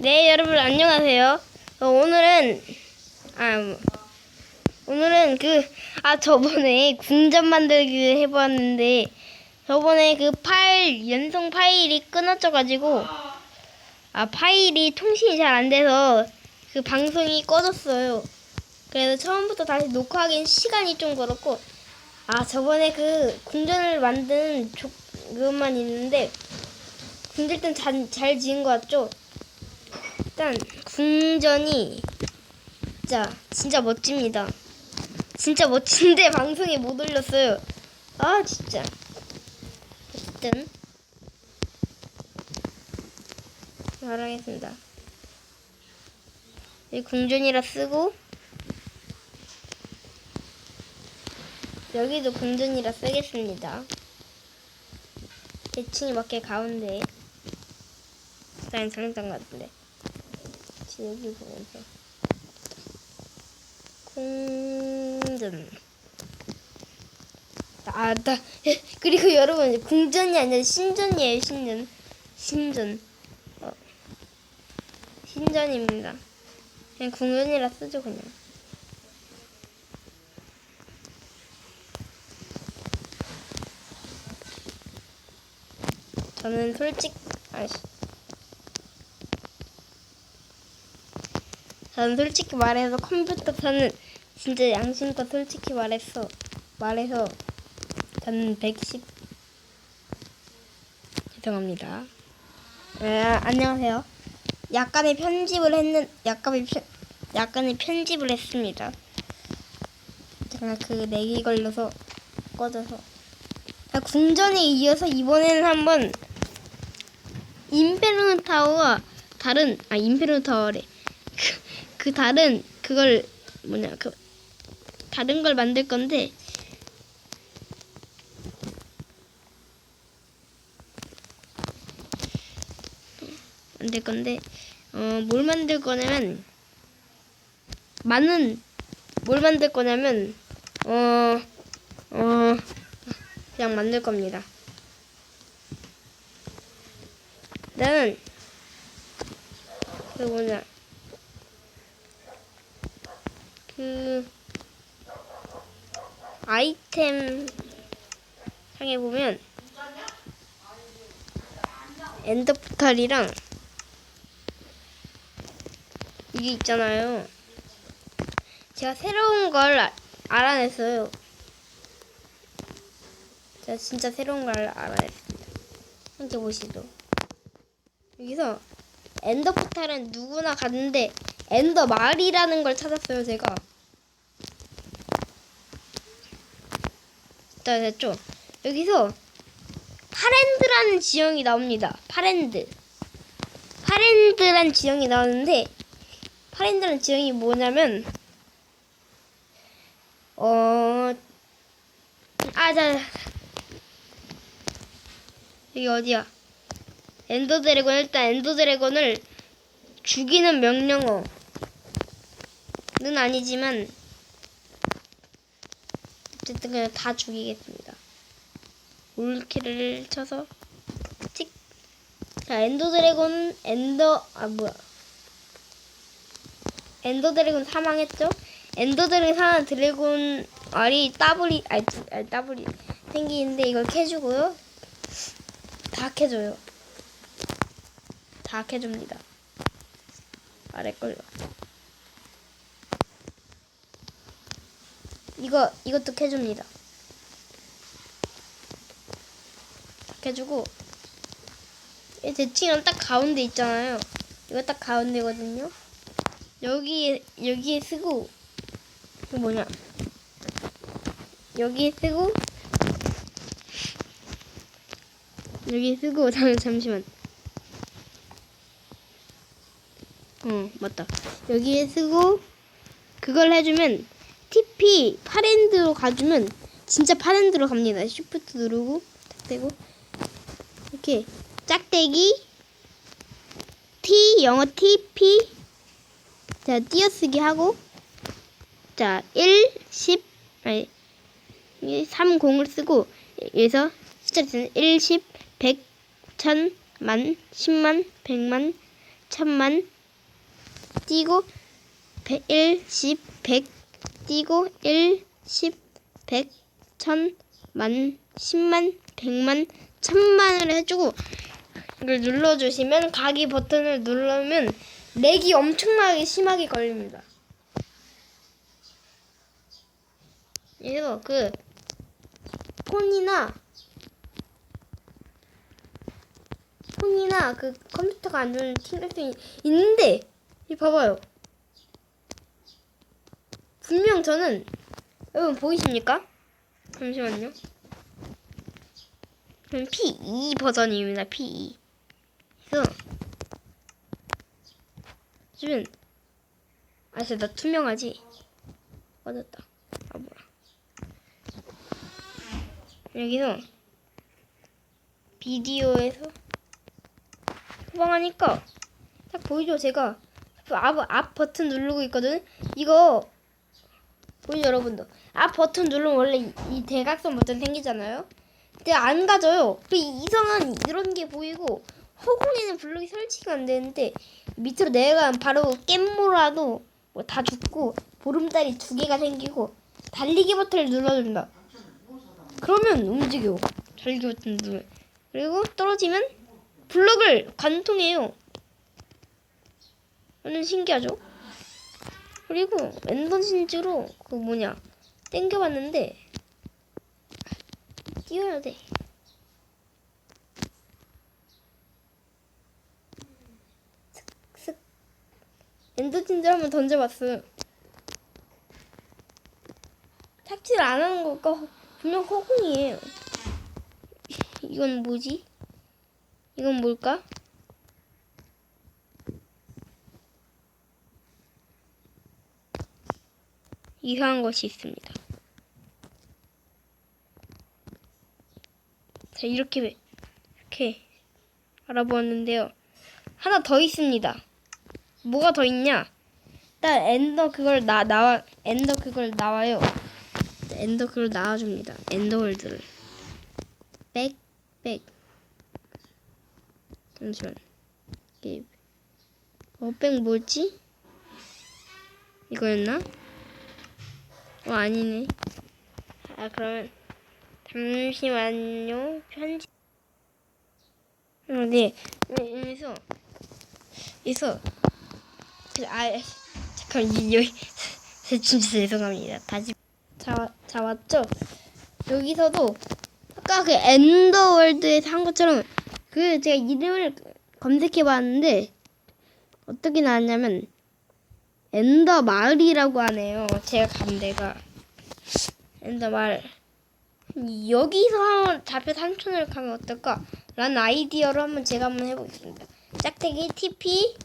네, 여러분 안녕하세요. 어, 오늘은 아 뭐, 오늘은 그 아 저번에 궁전 만들기 해봤는데 저번에 그 파일 연성 파일이 끊어져 가지고 아 파일이 통신이 잘 안 돼서 그 방송이 꺼졌어요. 그래서 처음부터 다시 녹화하기엔 시간이 좀 그렇고 아 저번에 그 궁전을 만든 조, 그것만 있는데 궁전 잘, 잘 지은 것 같죠? 일단 궁전이 진짜 진짜 멋집니다. 진짜 멋진데 방송에 못 올렸어요. 아 진짜. 어쨌든 말하겠습니다. 이 궁전이라 쓰고 여기도 궁전이라 쓰겠습니다. 대칭이 맞게 가운데 일단 설렁탕 같은데. 지금 여기 보면서 궁전. 아나 그리고 여러분 궁전이 아니라 신전이에요 신전. 신전. 어. 신전입니다. 그냥 궁전이라 쓰죠 그냥. 저는 솔직 아씨 저는 솔직히 말해서 컴퓨터 사는 진짜 양심껏 솔직히 말해서 말해서 저는 110 죄송합니다. 에, 안녕하세요. 약간의 편집을 했는 약간의 편 약간의 편집을 했습니다. 제가 그 렉이 걸려서 꺼져서 자, 궁전에 이어서 이번에는 한번 임페르노 타워와 다른 아 임페르노 타워래 그, 그 다른 그걸 뭐냐 그 다른 걸 만들 건데 만들 건데 어 뭘 만들 거냐면 많은 뭘 만들 거냐면 어 어, 그냥 만들 겁니다. 나는 그 뭐냐 그 아이템 상에 보면 엔더 포탈이랑 이게 있잖아요. 제가 새로운 걸 아- 알아냈어요. 제가 진짜 새로운 걸 알아냈습니다. 함께 보시죠. 여기서 엔더 포탈은 누구나 가는데 엔더 말이라는 걸 찾았어요, 제가. 자, 됐죠? 여기서 파랜드라는 지형이 나옵니다. 파랜드. 파랜드라는 지형이 나오는데 파랜드라는 지형이 뭐냐면 어 아, 자, 여기 어디야? 엔더 드래곤 일단 엔더 드래곤을 죽이는 명령어 는 아니지만 어쨌든 그냥 다 죽이겠습니다. 올킬을 쳐서 찍. 자 엔더 드래곤 엔더 아 뭐야? 엔더 드래곤 사망했죠? 엔더 드래곤 사망 드래곤 알이 따블이 두- 아니 따블이 생기는데 이걸 캐주고요. 다 캐줘요. 다 캐줍니다. 아래 걸로. 이거 이것도 캐줍니다. 다 캐주고 이 대칭은 딱 가운데 있잖아요. 이거 딱 가운데거든요. 여기 여기에 쓰고 이거 뭐냐? 여기에 쓰고 여기 쓰고 잠 잠시만. 어 맞다. 여기에 쓰고 그걸 해주면 TP 파랜드로 가주면 진짜 파랜드로 갑니다. 쉬프트 누르고 딱 대고. 이렇게 짝대기. T 영어 TP 자 띄어쓰기 하고. 자 1, 10 아니 3, 0을 쓰고 여기서 숫자 쓰는 1, 10, 100, 1000, 만, 10만, 100만, 천만. 띄고 1, 10, 100 띄고 1, 10, 100, 1000, 만, 10만, 100만, 1000만을 해주고 이걸 눌러주시면 가기 버튼을 누르면 렉이 엄청나게 심하게 걸립니다. 그래서 그 폰이나 폰이나 그 컴퓨터가 안 좋은 팀렉이 있는데 이 봐봐요. 분명 저는 여러분 보이십니까? 잠시만요. 음, P2 버전입니다. P2. 그래서 지금 아, 진짜 나 투명하지? 맞았다. 아 뭐야? 여기서 비디오에서 후방하니까 딱 보이죠? 제가 그 앞, 앞 버튼 누르고 있거든. 이거 보이죠, 여러분도? 앞 버튼 누르면 원래 이, 이 대각선 버튼 생기잖아요. 근데 안 가져요. 그 이상한 이런 게 보이고 허공에는 블록이 설치가 안 되는데 밑으로 내려가면 바로 깻모라도 뭐 다 죽고 보름달이 두 개가 생기고 달리기 버튼을 눌러준다. 그러면 움직여. 달리기 버튼 누르. 그리고 떨어지면 블록을 관통해요. 완전 신기하죠? 그리고 랜덤 신즈로 그 뭐냐 땡겨봤는데 뛰어야 돼. 슥슥 엔더 진즈 한번 던져봤어요. 탑질 안 하는 거가 분명 허공이에요. 이건 뭐지? 이건 뭘까? 이상한 것이 있습니다. 자, 이렇게, 이렇게 알아보았는데요. 하나 더 있습니다. 뭐가 더 있냐? 일단 엔더 그걸 나, 나와, 엔더 그걸 나와요. 엔더 그걸 나와줍니다. 엔더월드를. 백, 백. 잠시만. 어, 백 뭐지? 이거였나? 어, 아니네. 아, 그러면, 잠시만요. 편지. 어, 네. 네, 여기서, 여기서, 그, 아, 잠깐, 이, 여기, 진짜 죄송합니다. 다시. 자, 자, 왔죠? 여기서도, 아까 그 엔더월드에서 한 것처럼, 그, 제가 이름을 검색해 봤는데, 어떻게 나왔냐면, 엔더 마을이라고 하네요. 제가 간 데가. 엔더 마을. 여기서 잡혀 삼촌을 가면 어떨까? 라는 아이디어로 한번 제가 한번 해보겠습니다. 짝대기 TP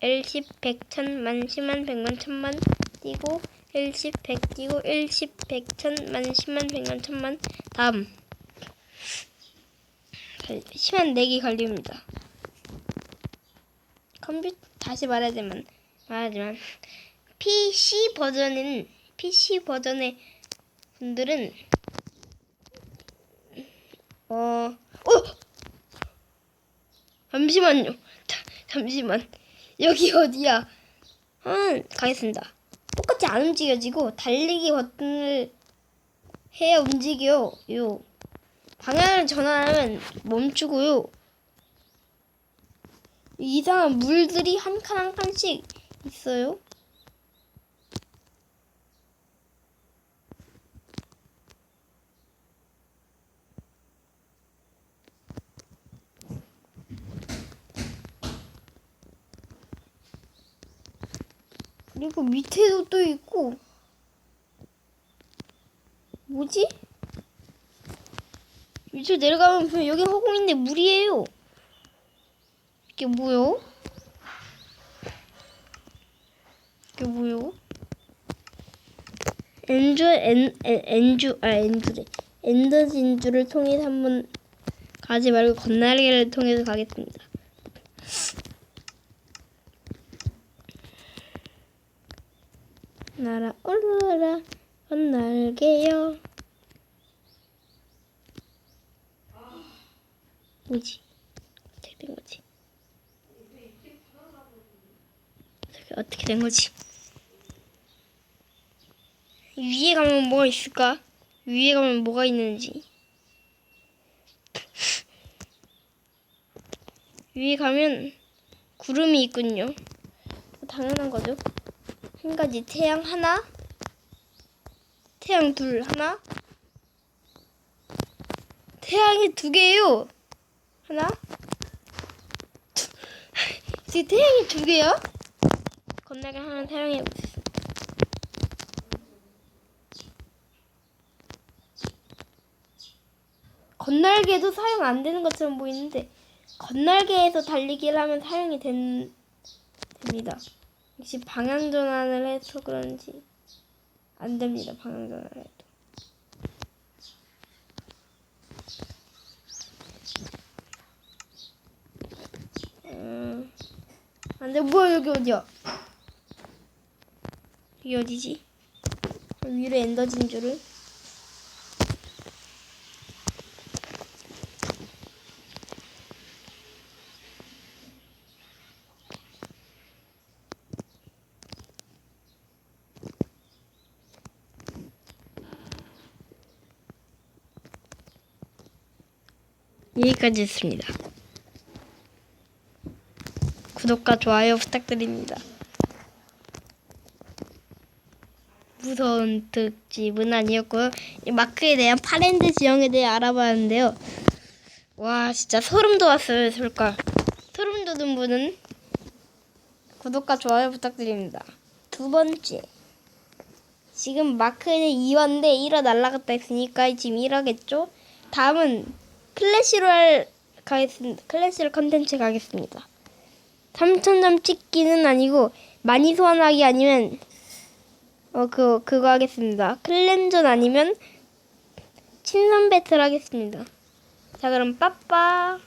110, 100, 1000만, 10만, 100만, 1000만 띄고 110, 100 띄고 110, 100, 1000만, 10만, 100만, 1000만 다음 시간 4개 걸립니다. 컴퓨터 다시 말하자면 말 하지만 PC 버전은 PC 버전의 분들은 어, 어! 잠시만요. 자, 잠시만. 여기 어디야? 아, 가겠습니다. 똑같이 안 움직여지고 달리기 버튼을 해야 움직여요. 요. 방향을 전환하면 멈추고요. 이상한 물들이 한 칸 한 칸씩 있어요. 그리고 밑에도 또 있고 뭐지? 밑으로 내려가면 여기 허공인데 물이에요. 이게 뭐요? 이게 뭐요? 엔주 엔, 엔 엔주 아 엔주래 엔더 진주를 통해서 한번 가지 말고 건날개를 통해서 가겠습니다. 날아 올라라 건날개요. 뭐지? 어떻게 된 거지? 어떻게 된 거지? 위에 가면 뭐가 있을까? 위에 가면 뭐가 있는지. 위에 가면 구름이 있군요. 당연한 거죠. 한 가지 태양 하나, 태양 둘 하나, 태양이 두 개요. 하나, 두- 지금 태양이 두 개야? 건너게 하나 사용해 보겠습니다. 건날개도 사용 안 되는 것처럼 보이는데 건날개에서 달리기를 하면 사용이 된, 됩니다. 역시 방향 전환을 해서 그런지 안 됩니다. 방향 전환을 해도. 음, 안 돼 뭐야 여기 어디야? 여기 어디지? 위로 엔더 진주를 여기까지 했습니다. 구독과 좋아요 부탁드립니다. 무서운 특집은 아니었고요. 이 마크에 대한 파랜드 지형에 대해 알아봤는데요. 와 진짜 소름 돋았어요 솔까 소름 돋은 분은 구독과 좋아요 부탁드립니다. 두 번째 지금 마크는 2화인데 1화 날라갔다 했으니까 지금 1화겠죠? 다음은 클래시로 할 가겠습니다. 클래시로 컨텐츠 가겠습니다. 3천점 찍기는 아니고 많이 소환하기 아니면 어 그 그거 하겠습니다. 클랜전 아니면 친선 배틀 하겠습니다. 자 그럼 빠빠.